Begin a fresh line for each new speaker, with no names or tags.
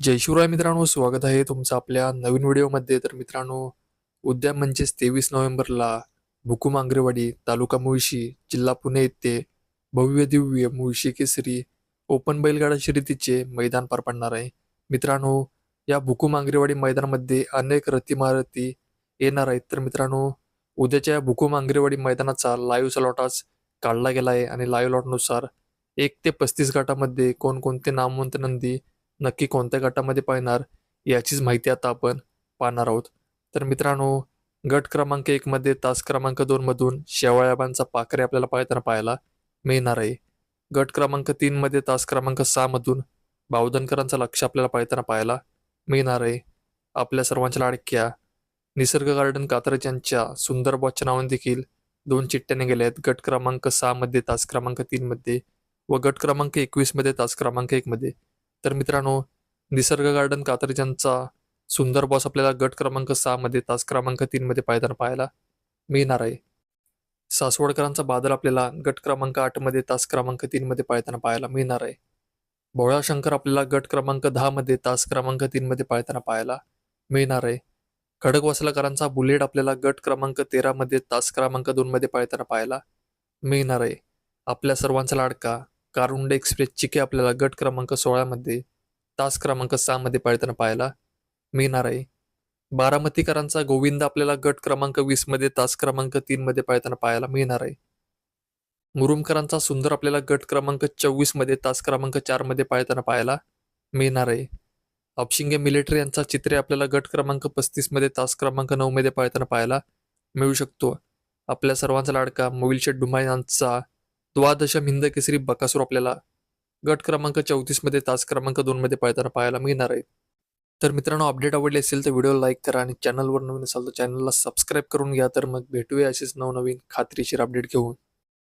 जय शिवराय मित्रांनो स्वागत आहे तुमचं आपल्या नवीन व्हिडिओमध्ये. तर मित्रांनो उद्या म्हणजेच तेवीस नोव्हेंबरला भुकुम आंग्रेवाडी तालुका मुळशी जिल्हा पुणे येथे भव्य दिव्य मुळशी केसरी ओपन बैलगाडा शर्यतीचे मैदान पार पडणार आहे. मित्रांनो या भुकुम आंग्रेवाडी मैदानामध्ये अनेक रथीमारती येणार आहेत. तर मित्रांनो उद्याच्या या भुकुम आंग्रेवाडी मैदानाचा लाईव्ह स्लॉट आज काढला गेला आहे आणि लाईव्ह लॉटनुसार एक ते पस्तीस गटामध्ये कोणकोणते नामवंत नंदी नक्की कोणत्या गटामध्ये पाहणार याचीच माहिती आता आपण पाहणार आहोत. तर मित्रांनो गट क्रमांक एकमध्ये तास क्रमांक दोनमधून शेवाळ्याबांचा पाखरे आपल्याला पाहताना पाहायला मिळणार आहे. गट क्रमांक तीनमध्ये तास क्रमांक सहामधून बावधनकरांचा लक्ष आपल्याला पाहताना पाहायला मिळणार आहे. आपल्या सर्वांच्या लाडक्या निसर्ग गार्डन कात्रज यांच्या सुंदर बॉचच्या नावाने देखील दोन चिठ्ठ्याने गेल्या आहेत. गट क्रमांक सहामध्ये तास क्रमांक तीनमध्ये व गट क्रमांक एकवीसमध्ये तास क्रमांक एकमध्ये तर मित्रांनो निसर्ग गार्डन कात्रजांचा सुंदर बॉस आपल्याला गट क्रमांक सहामध्ये तास क्रमांक तीनमध्ये पायदान पाहायला मिळणार आहे. सासवडकरांचा बादल आपल्याला गट क्रमांक आठमध्ये तास क्रमांक तीनमध्ये पाळताना पाहायला मिळणार आहे. भोळा शंकर आपल्याला गट क्रमांक दहामध्ये तास क्रमांक तीनमध्ये पाळताना पाहायला मिळणार आहे. खडकवासलाकरांचा बुलेट आपल्याला गट क्रमांक तेरामध्ये तास क्रमांक दोनमध्ये पाळताना पाहायला मिळणार आहे. आपल्या सर्वांचा लाडका कारुंड एक्सप्रेस चिके आपल्याला गट क्रमांक सोळामध्ये तास क्रमांक सहामध्ये पाळताना पाहायला मिळणार आहे. बारामतीकरांचा गोविंद आपल्याला गट क्रमांक वीसमध्ये तास क्रमांक तीनमध्ये पाळताना पाहायला मिळणार आहे. मुरुमकरांचा सुंदर आपल्याला गट क्रमांक चोवीसमध्ये तास क्रमांक चारमध्ये पाळताना पाहायला मिळणार आहे. अपशिंगे मिलिटरी यांचा चित्रे आपल्याला गट क्रमांक पस्तीसमध्ये तास क्रमांक नऊमध्ये पाळताना पाहायला मिळू शकतो. आपल्या सर्वांचा लाडका मोविलशेठ डुमा यांचा द्वादशम हिंद केसरी बकासूर आपल्याला गट क्रमांक चौतीसमध्ये तास क्रमांक दोनमध्ये पाळताना पाहायला मिळणार आहे. तर मित्रांनो अपडेट आवडले असेल तर व्हिडिओ लाईक करा आणि चॅनलवर नवीन असाल तर चॅनलला सबस्क्राईब करून घ्या. तर मग भेटूया असेच नवनवीन खात्रीशीर अपडेट घेऊन.